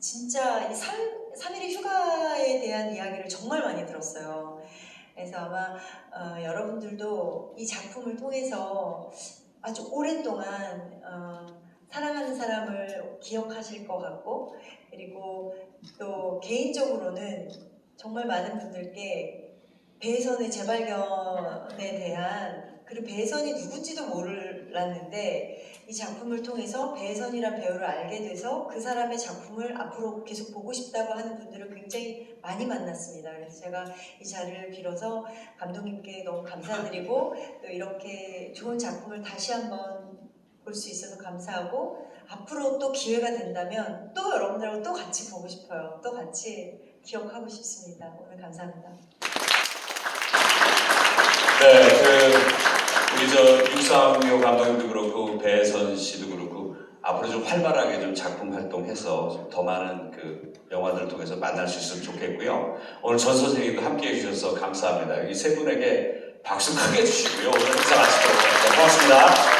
진짜 이 3, 일의 휴가에 대한 이야기를 정말 많이 들었어요. 그래서 아마 어, 여러분들도 이 작품을 통해서 아주 오랫동안 어, 사랑하는 사람을 기억하실 것 같고 그리고 또 개인적으로는 정말 많은 분들께 배선의 재발견에 대한 그리고 배선이 누군지도 몰랐는데 이 작품을 통해서 배선이란 배우를 알게 돼서 그 사람의 작품을 앞으로 계속 보고 싶다고 하는 분들을 굉장히 많이 만났습니다. 그래서 제가 이 자리를 빌어서 감독님께 너무 감사드리고 또 이렇게 좋은 작품을 다시 한번 볼 수 있어서 감사하고 앞으로 또 기회가 된다면 또 여러분들하고 또 같이 보고 싶어요. 또 같이 기억하고 싶습니다. 오늘 감사합니다. 네, 그 우리 저 육상요 감독님도 그렇고 배 선 씨도 그렇고 앞으로 좀 활발하게 좀 작품 활동해서 좀더 많은 그 영화들을 통해서 만날 수 있으면 좋겠고요. 오늘 전 선생님도 함께 해 주셔서 감사합니다. 여기 세 분에게 박수 크게 주시고요. 오늘 행사 마치도록 하겠습니다. 고맙습니다.